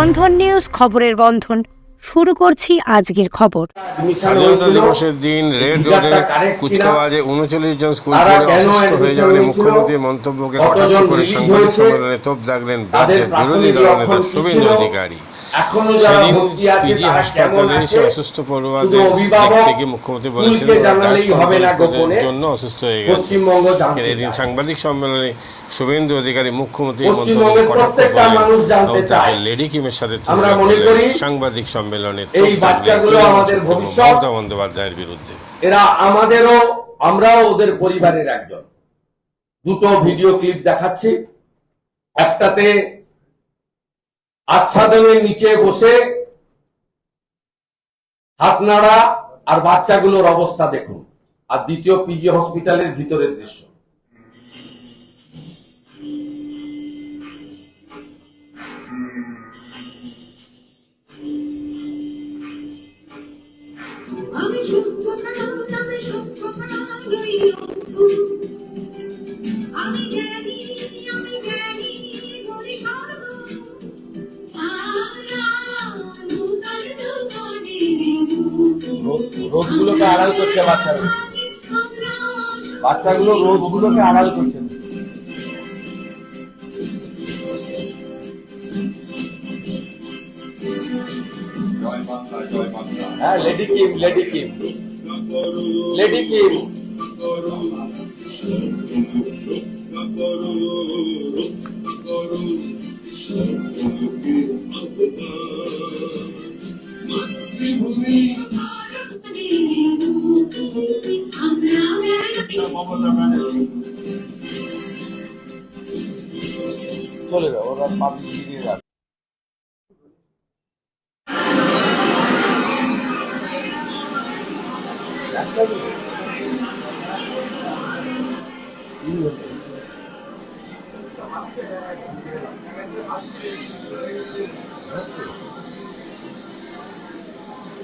বন্ধন news খবরের বন্ধন। শুরু করছি আজকের খবর। স্বাধীনতা দিবসের দিন রেড রোডে কুচকাওয়াজে উনচল্লিশ জন স্কুল পড়ে অসুস্থ হয়ে যাবেন মুখ্যমন্ত্রীর মন্তব্যকে কটাক্ষ করে সাংবাদিক সম্মেলনে তোপ দাগলেন রাজ্যের বিরোধী দলনেতা শুভেন্দু অধিকারী। এখনও যারা ভর্তি আছে তারা হাসপাতালে কেমন এসে আছে? অসুস্থ পড়ুয়াদের অভিভাবক থেকে মুখ্যমন্ত্রী বলেছেন জানালেই হবে না গোপনে। জন্য অসুস্থ হয়ে গেছে পশ্চিমবঙ্গ জানতে এদিন সাংবাদিক সম্মেলনে শুভেন্দু অধিকারী মুখ্যমন্ত্রীর মন্তব্যকে পশ্চিমবঙ্গের প্রত্যেকটা মানুষ জানতে চায়। লেডি কিমের সাথে আমরা মনে করি সাংবাদিক সম্মেলনে এই বাচ্চাগুলো আমাদের ভবিষ্যৎ। বন্দ্যোপাধ্যায়ের বিরুদ্ধে এরা আমাদেরও আমরাও ওদের পরিবারের একজন দুটো ভিডিও ক্লিপ দেখাচ্ছি একটাতে আচ্ছাদনের নিচে বসে হাত নাড়া আর বাচ্চাগুলোর অবস্থা দেখুন। আর দ্বিতীয় পিজি হসপিটালের ভিতরের দৃশ্য। আমি করছে বাচ্চারা আমরা বাচ্চাগুলো রোদগুলোকে আড়াল করছে। হ্যাঁ lady Kim lady Kim lady Kim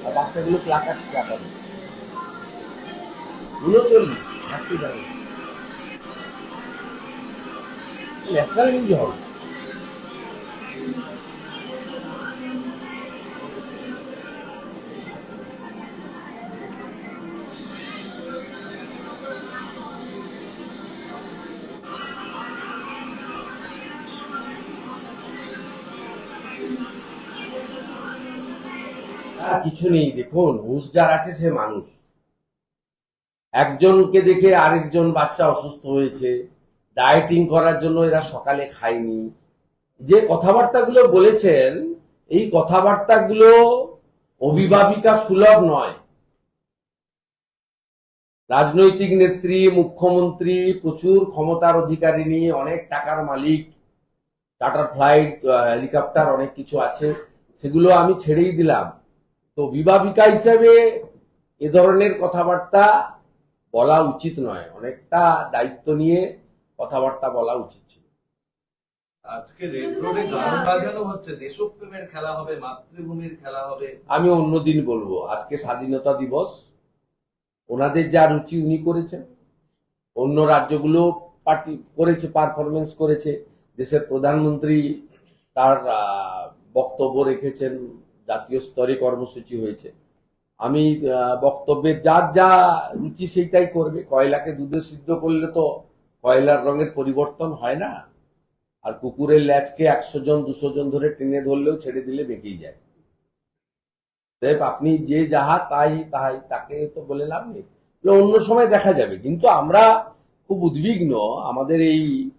আর বাচ্চাগুলো প্লাকার ক্লাকার দিচ্ছে উনচল্লিশ থার্টি নাইন ন্যাশনাল নিউজ কিছু নেই, দেখুন হুশ যার আছে সে মানুষ। একজনকে দেখে আরেকজন বাচ্চা অসুস্থ হয়েছে ডায়েটিং করার জন্য এরা সকালে খায়নি। যে কথাবার্তাগুলো বলেছেন, এই কথাবার্তাগুলো অভিভাবিকা সুলভ নয়। রাজনৈতিক নেত্রী, মুখ্যমন্ত্রী, প্রচুর ক্ষমতার অধিকারিণী অনেক টাকার মালিক চার্টার ফ্লাইট হেলিকপ্টার অনেক কিছু আছে, সেগুলো আমি ছেড়েই দিলাম। তো অভিভাবিকা হিসেবে এ ধরনের কথাবার্তা বলা উচিত নয়। অনেকটা দায়িত্ব নিয়ে কথাবার্তা বলা উচিত ছিল। আজকে রেড গান বাজানো হচ্ছে দেশপ্রেমের খেলা হবে মাতৃভূমির খেলা হবে। আমি অন্যদিন বলব আজকে স্বাধীনতা দিবস। ওনাদের যা রুচি উনি করেছেন অন্য রাজ্যগুলো পার্টি করেছে পারফরমেন্স করেছে দেশের প্রধানমন্ত্রী তার বক্তব্য রেখেছেন জাতীয় স্তরে কর্মসূচি হয়েছে। আমি আহ, বক্তব্যের যার যা রুচি সেইটাই করবে। কয়লাকে দুধে সিদ্ধ করলে তো কয়লার রঙের পরিবর্তন হয় না। আর কুকুরের ল্যাচকে একশো জন দুশো জন ধরে টেনে ধরলেও ছেড়ে দিলে বেঁকেই যায়। আপনি যে যাহা তাই তাই তাকে তো বলে লাভ নেই। অন্য সময় দেখা যাবে। কিন্তু আমরা খুব উদ্বিগ্ন আমাদের এই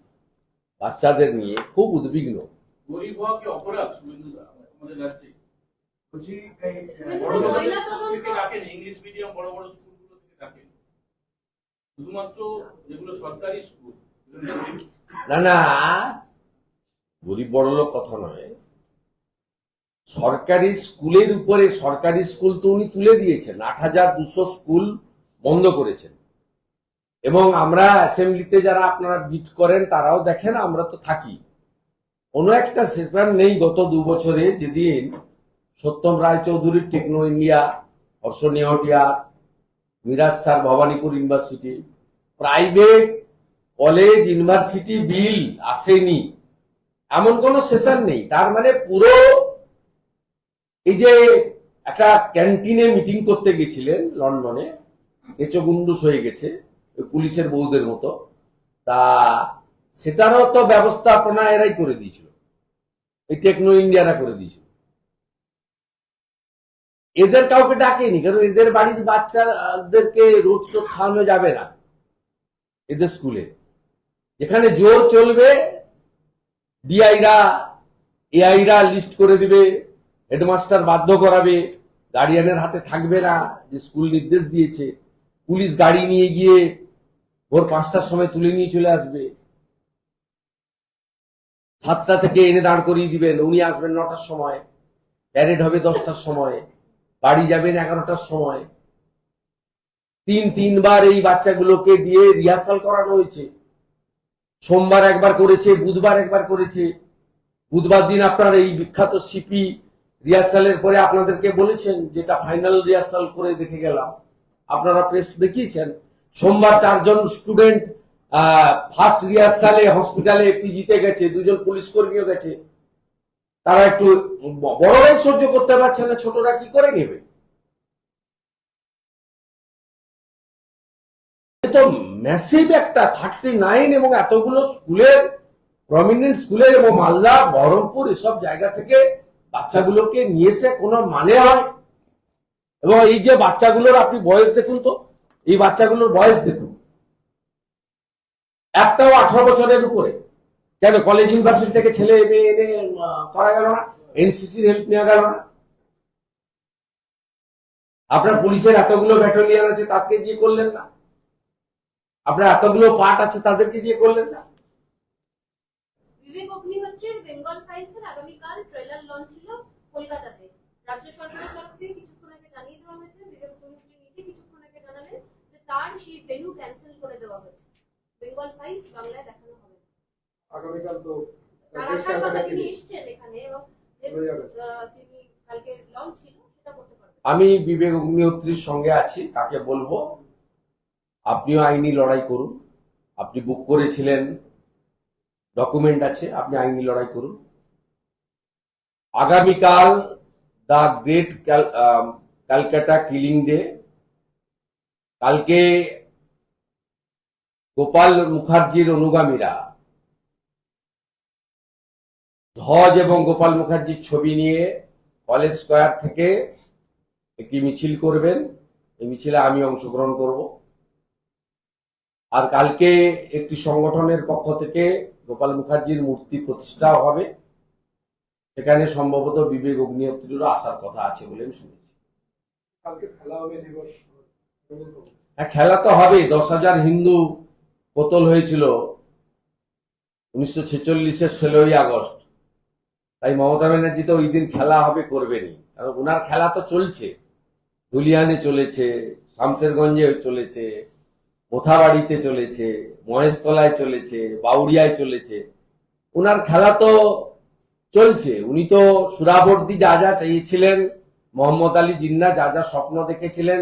বাচ্চাদের নিয়ে খুব উদ্বিগ্ন। গরিব হওয়া কি অপরাধ? বলছি বড় বড় স্কুল থেকে ডাকেন ইংলিশ মিডিয়াম বড় বড় স্কুলগুলো থেকে ডাকেন। শুধুমাত্র যেগুলো সরকারি স্কুল না না গরিব বড় লোক কথা নয়। সরকারি স্কুলের উপরে সরকারি স্কুল তো উনি তুলে দিয়েছেন। আট হাজার দুশো স্কুল বন্ধ করেছেন। এবং আমরা অ্যাসেম্বলিতে যারা আপনারা বিট করেন তারাও দেখেন আমরা তো থাকি। কোনো একটা সেশন নেই গত দু বছরে যেদিন Satyam রায়চৌধুরীর Techno India Harsh Neotia Miraj sir Bhawanipur university, private college university bill আসেনি। এমন কোনো সেশন নেই। তার মানে পুরো এই যে একটা ক্যান্টিনে মিটিং করতে গেছিলেন লন্ডনে এচগুন্ডুস হয়ে গেছে পুলিশের বউদের মতো, তা সেটারও তো ব্যবস্থাপনা এরাই করে দিয়েছিল। এই টেকনো ইন্ডিয়ারা করে দিয়েছিল। এদের কাউকে ডাকেনি, কারণ এদের বাড়ির বাচ্চাদেরকে রোজ তো খাওয়ানো যাবে না এদের স্কুলে। যেখানে জোর চলবে, ডিআইরা, এআইরা লিস্ট করে দিবে, হেডমাস্টার বাধ্য করাবে, গার্ডিয়ানের হাতে থাকবে না, যে স্কুল নির্দেশ দিয়েছে। পুলিশ গাড়ি নিয়ে গিয়ে ভোর পাঁচটার সময় তুলে নিয়ে চলে আসবে। সাতটা থেকে এনে দাঁড় করিয়ে দিবেন, উনি আসবেন নটার সময়, প্যারেড হবে দশটার সময়। বাড়ি যাবেন এগারোটার সময়। তিন, তিনবার এই বাচ্চাগুলোকে দিয়ে রিহার্সাল করানো হয়েছে। সোমবার একবার করেছে, বুধবার একবার করেছে। বুধবার দিন আপনার এই বিখ্যাত সিপি রিহার্সালের পরে আপনাদেরকে বলেছেন, যেটা ফাইনাল রিহার্সাল করে দেখে গেলাম। আপনারা প্রেস দেখিয়েছেন। সোমবার চারজন স্টুডেন্ট ফার্স্ট রিহার্সালে হসপিটালে পিজিতে গেছে, দুজন পুলিশ কর্মীও গেছে। তারা একটু বড়রাই সহ্য করতে পারছে না, ছোটরা কি করে নেবে? তো ম্যাসিভ একটা থার্টি নাইন এবং এতগুলো স্কুলের প্রমিনেন্ট স্কুলের এবং মালদা, বহরমপুর এসব জায়গা থেকে বাচ্চাগুলোকে নিয়ে এসে কোনো মানে হয়? এবং এই যে বাচ্চাগুলোর আপনি বয়স দেখুন তো, এই বাচ্চাগুলোর বয়স দেখুন। একটাও আঠারো বছরের উপরে। কেন কলেজ ইউনিভার্সিটি থেকে ছেলে এনে করা গেল না? এনসিসির হেল্প নেওয়া গেল না? আপনার পুলিশের এতগুলো ব্যাটালিয়ান আছে তাকে দিয়ে করলেন না? আপনার এতগুলো পার্ট আছে, তাদেরকে দিয়ে করলেন না? বেঙ্গল আগামীকাল ট্রেলার লঞ্চ ছিল কলকাতাতে। কিছুক্ষণ আগে দেওয়া হয়েছে তার সেই ক্যান্সেল করে দেওয়া হয়েছে। বেঙ্গল ফাইলস বাংলায় না। আগামীকাল তো তার আসার কথা তিনি এসছেন এখানে এবং যেহেতু, বোঝা গেছে। আহ, তিনি কালকে লঞ্চ ছিল সেটা করতে পারবেন। আমি বিবেক অগ্নিহোত্রীর সঙ্গে আছি তাকে বলব আপনিও আইনি লড়াই করুন আপনি বুক করেছিলেন ডকুমেন্ট আছে আপনি আইনি লড়াই করুন। আগামীকাল the great Calcutta killing day কালকে গোপাল মুখার্জির অনুগামীরা ধ্বজ এবং গোপাল মুখার্জির ছবি নিয়ে কলেজ স্কোয়ার থেকে একটি মিছিল করবেন। এই মিছিলে আমি অংশগ্রহণ করব। আর কালকে একটি সংগঠনের পক্ষ থেকে গোপাল মুখার্জির মূর্তি প্রতিষ্ঠা হবে। সেখানে সম্ভবত বিবেক অগ্নিহোত্রীরও আসার কথা আছে বলে আমি শুনেছি। হ্যাঁ খেলা তো হবে দশ হাজার হিন্দু কতল হয়েছিল। উনিশশো ছেচল্লিশের ষোলোই আগস্ট। তাই মমতা ব্যানার্জি তো ওই দিন খেলা হবে করবেনি কারণ ওনার খেলা তো চলছে। ধুলিয়ানে চলেছে শামসেরগঞ্জে চলেছে, মোথাবাড়িতে চলেছে, মহেশতলায় চলেছে বাউরিয়ায় চলেছে। ওনার খেলা তো চলছে। উনি তো সুরাবর্দি যা যা চেয়েছিলেন, মোহাম্মদ আলী জিন্না যা যা স্বপ্ন দেখেছিলেন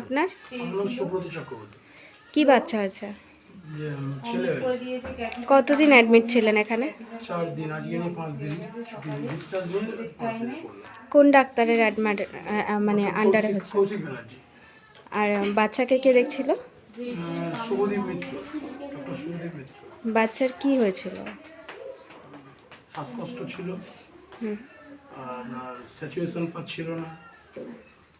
আপনার? কি বাচ্চা হয়েছে? কতদিন অ্যাডমিট ছিলেন এখানে? কোন ডাক্তারের মানে আন্ডারে হয়েছে? আর বাচ্চাকে কে দেখছিল? বাচ্চার কি হয়েছিল? শ্বাসকষ্ট ছিল। আপনার স্যাচুয়েশন পাচ্ছিল না।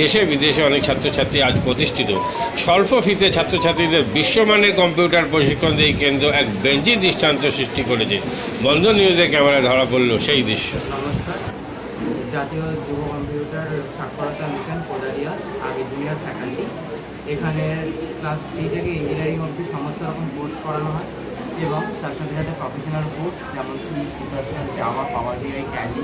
দেশে বিদেশে অনেক ছাত্রছাত্রী আজ প্রতিষ্ঠিত। স্বল্প ফিতে ছাত্রছাত্রীদের বিশ্বমানের কম্পিউটার প্রশিক্ষণ দিয়ে কেন্দ্র এক বেঞ্চি দৃষ্টান্ত সৃষ্টি করেছে। বন্ধ নিউজে ক্যামেরায় ধরা পড়ল সেই দৃশ্য। এখানে ক্লাস থ্রি থেকে ইঞ্জিনিয়ারিং অবধি সমস্ত রকম কোর্স করানো হয় এবং তার সাথে সাথে প্রফেশনাল কোর্স যেমন C C plus Java Power BI Tally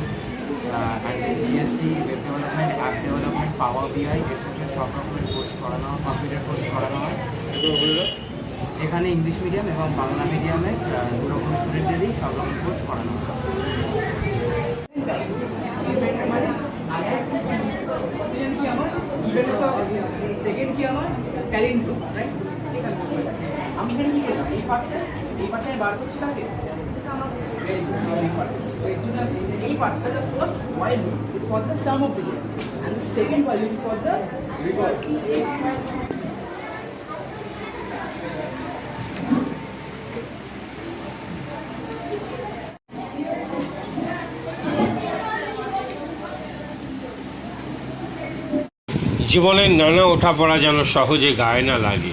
and GST web development app development Power BI etcetera সব রকমের কোর্স করানো হয় কম্পিউটার কোর্স করানো হয়। এখানে ইংলিশ মিডিয়াম এবং বাংলা মিডিয়ামে দু রকম স্টুডেন্টেরই সব রকম কোর্স করানো হয়। সেকেন্ড আমি এই পার্টটা এই পার্টটা বার করছি কাকে? Very good. এই part. আমি এই পার্টটা the first loop is for the sum of digits and the second loop is for the reverse জীবনের নানা ওঠাপড়া যেন সহজে গায়ে না লাগে